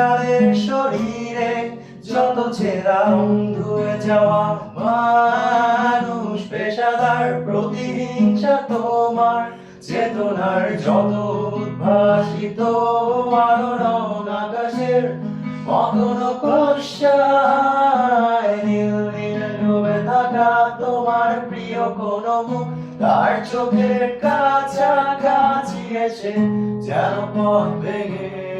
তবু শরীরে যত ছেঁড়া ধুয়ে যাওয়া, মানুষ পেশাদার, প্রতিহিংসা তোমার, চেতনার যত উদ্ভাসিত, আলোড়ন আকাশের মতন ডুবে থাকা তোমার প্রিয় কোন তার চোখের কাছাকাছি এসে যেন পথ ভেঙে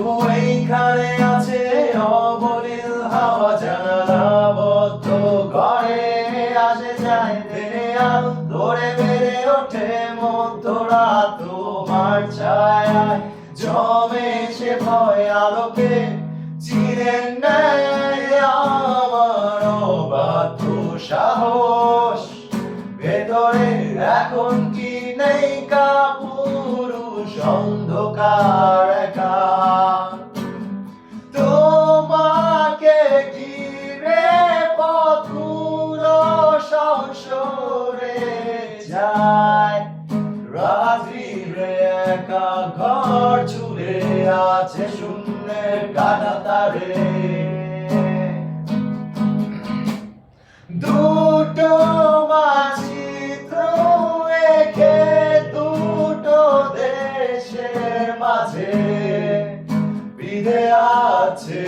তবু এইখানে আছে হাওয়া জানালা বদ্ধ আসে যায় আলো ধরে বেড়ে ওঠে মধ্যরাত তোমার ছায়ায়। জমেছে ভয় আলোকে চিনেন নেয় আমার অবাধ্য সাহস। ভেতরে এখন কি নেই, কাপুরুষ অন্ধকার। একা ঘর ছুড়ে আছে শূন্যের কাটা তারে। দুটো মাছি রেখে দুটো দেশের মাঝে। বিদে আছে